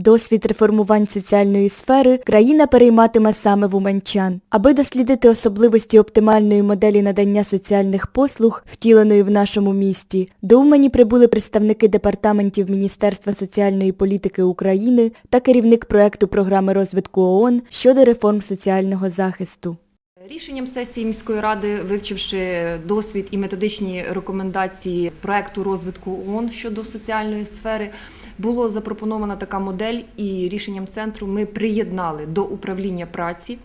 Досвід реформувань соціальної сфери країна перейматиме саме в уманчан. Аби дослідити особливості оптимальної моделі надання соціальних послуг, втіленої в нашому місті, до Умані прибули представники департаментів Міністерства соціальної політики України та керівник проекту програми розвитку ООН щодо реформ соціального захисту. Рішенням сесії міської ради, вивчивши досвід і методичні рекомендації проекту розвитку ООН щодо соціальної сфери, було запропонована така модель, і рішенням центру ми приєднали до управління праці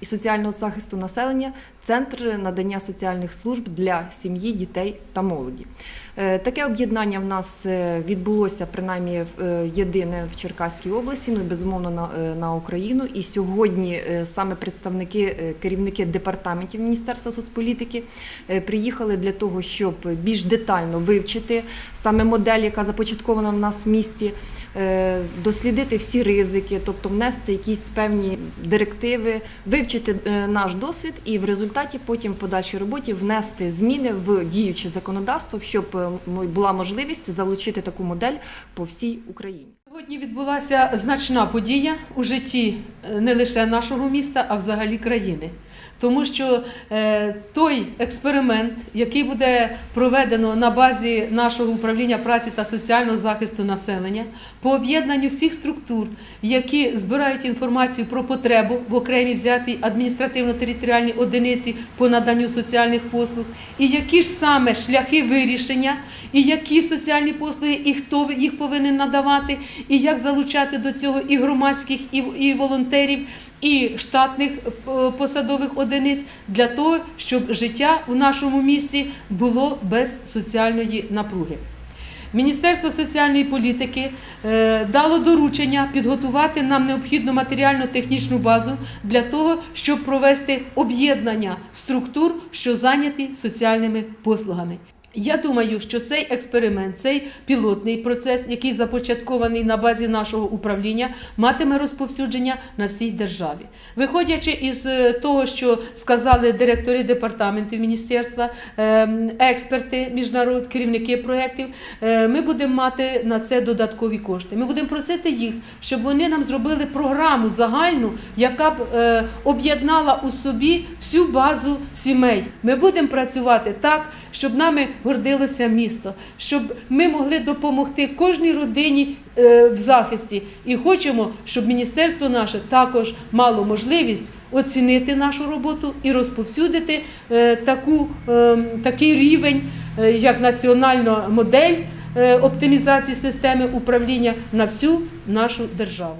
і соціального захисту населення центр надання соціальних служб для сім'ї, дітей та молоді. Е, Таке об'єднання в нас е, відбулося принаймні е, єдине в Черкаській області, ну і безумовно на, на Україну. І сьогодні саме представники, керівники департаментів Міністерства соцполітики приїхали для того, щоб більш детально вивчити саме модель, яка започаткована в нас в місті, дослідити всі ризики, тобто внести якісь певні директиви, вивчити наш досвід і в результаті потім в подальшій роботі внести зміни в діюче законодавство, щоб е, була можливість залучити таку модель по всій Україні. Сьогодні відбулася значна подія у житті е, не лише нашого міста, а взагалі країни. Тому що е, той експеримент, який буде проведено на базі нашого управління праці та соціального захисту населення, по об'єднанню всіх структур, які збирають інформацію про потребу в окремій взятій адміністративно-територіальній одиниці по наданню соціальних послуг, і які ж саме шляхи вирішення, і які соціальні послуги, і хто їх повинен надавати, і як залучати до цього і громадських, і, і волонтерів, і штатних е, посадових одиниць для того, щоб життя у нашому місті було без соціальної напруги. Міністерство соціальної політики е, дало доручення підготувати нам необхідну матеріально-технічну базу для того, щоб провести об'єднання структур, що зайняті соціальними послугами. Я думаю, що цей експеримент, цей пілотний процес, який започаткований на базі нашого управління, матиме розповсюдження на всій державі. Виходячи із е, того, що сказали директори департаментів міністерства, е, експерти, міжнарод, керівники проєктів, е, ми будемо мати на це додаткові кошти. Ми будемо просити їх, щоб вони нам зробили програму загальну, яка б об'єднала у собі всю базу сімей. Ми будемо працювати так, щоб нами гордилося місто, щоб ми могли допомогти кожній родині е, в захисті. І хочемо, щоб міністерство наше також мало можливість оцінити нашу роботу і розповсюдити е, таку, е, такий рівень, як національна модель оптимізації системи управління на всю нашу державу.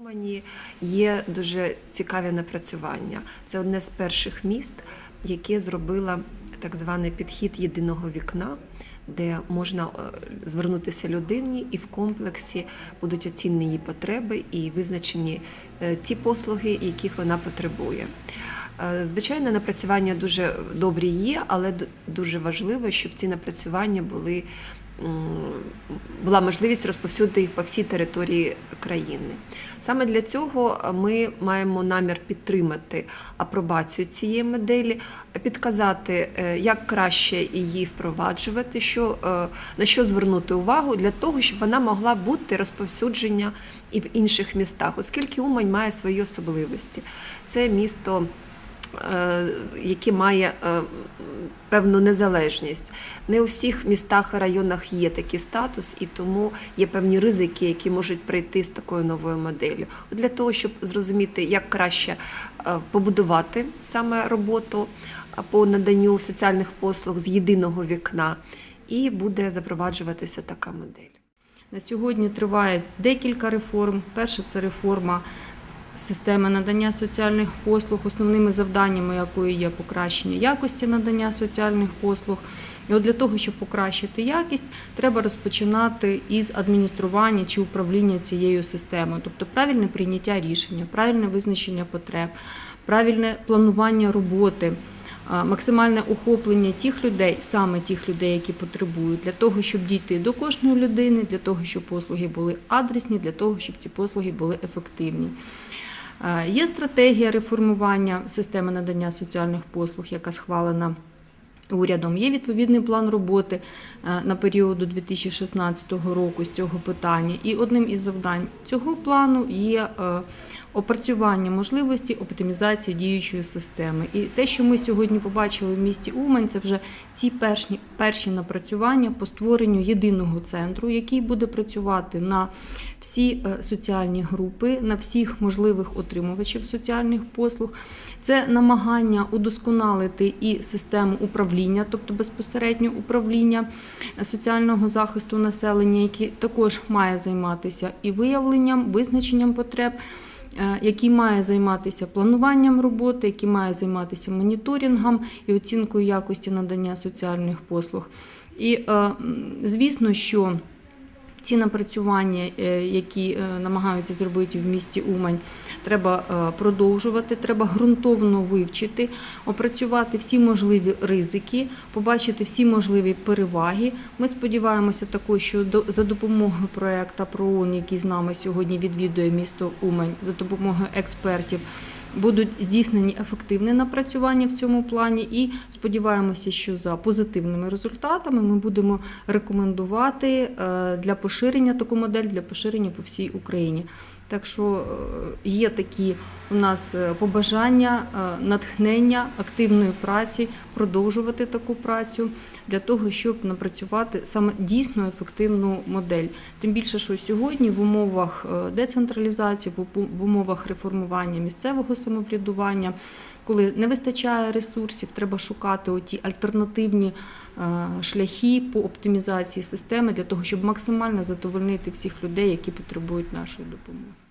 Умані є дуже цікаві напрацювання. Це одне з перших міст, яке зробило так званий підхід єдиного вікна, де можна е, звернутися людині, і в комплексі будуть оцінені її потреби і визначені е, ті послуги, яких вона потребує. Е, Звичайно, напрацювання дуже добрі є, але дуже важливо, щоб ці напрацювання були була можливість розповсюдити їх по всій території країни. Саме для цього ми маємо намір підтримати апробацію цієї моделі, підказати, е, як краще її впроваджувати, що, е, на що звернути увагу для того, щоб вона могла бути розповсюдження і в інших містах, оскільки Умань має свої особливості. Це місто е, яке має е, певну незалежність. Не у всіх містах і районах є такий статус, і тому є певні ризики, які можуть прийти з такою новою моделлю. Для того, щоб зрозуміти, як краще е, побудувати саме роботу по наданню соціальних послуг з єдиного вікна, і буде запроваджуватися така модель. На сьогодні триває декілька реформ. Перша це реформа системи надання соціальних послуг, основними завданнями якої є покращення якості надання соціальних послуг. І от для того, щоб покращити якість, треба розпочинати із адміністрування чи управління цією системою, тобто правильне прийняття рішення, правильне визначення потреб, правильне планування роботи. Максимальне охоплення тих людей, саме тих людей, які потребують, для того, щоб дійти до кожної людини, для того, щоб послуги були адресні, для того, щоб ці послуги були ефективні. Є стратегія реформування системи надання соціальних послуг, яка схвалена Урядом є відповідний план роботи е, на період до 2016 року з цього питання. І одним із завдань цього плану є е, опрацювання можливості оптимізації діючої системи. І те, що ми сьогодні побачили в місті Умань, це вже ці перші, перші напрацювання по створенню єдиного центру, який буде працювати на всі е, соціальні групи, на всіх можливих отримувачів соціальних послуг. Це намагання удосконалити і систему управління, тобто безпосередньо управління соціального захисту населення, яке також має займатися і виявленням, визначенням потреб. е, Який має займатися плануванням роботи, який має займатися моніторингом і оцінкою якості надання соціальних послуг. І е, звісно, що ці напрацювання, е, які е, намагаються зробити в місті Умань, треба е, продовжувати, треба ґрунтовно вивчити, опрацювати всі можливі ризики, побачити всі можливі переваги. Ми сподіваємося також, що за допомогою проекту ПРООН, який з нами сьогодні відвідує місто Умань, за допомогою експертів. Будуть здійснені ефективні напрацювання в цьому плані, і сподіваємося, що за позитивними результатами ми будемо рекомендувати е, для поширення таку модель для поширення по всій Україні. Так що е, є такі у нас е, побажання, е, натхнення активної праці, продовжувати таку працю для того, щоб напрацювати саме дійсно ефективну модель. Тим більше, що сьогодні в умовах децентралізації, в умовах реформування місцевого самоврядування, коли не вистачає ресурсів, треба шукати оті альтернативні е, шляхи по оптимізації системи для того, щоб максимально задовольнити всіх людей, які потребують нашої допомоги.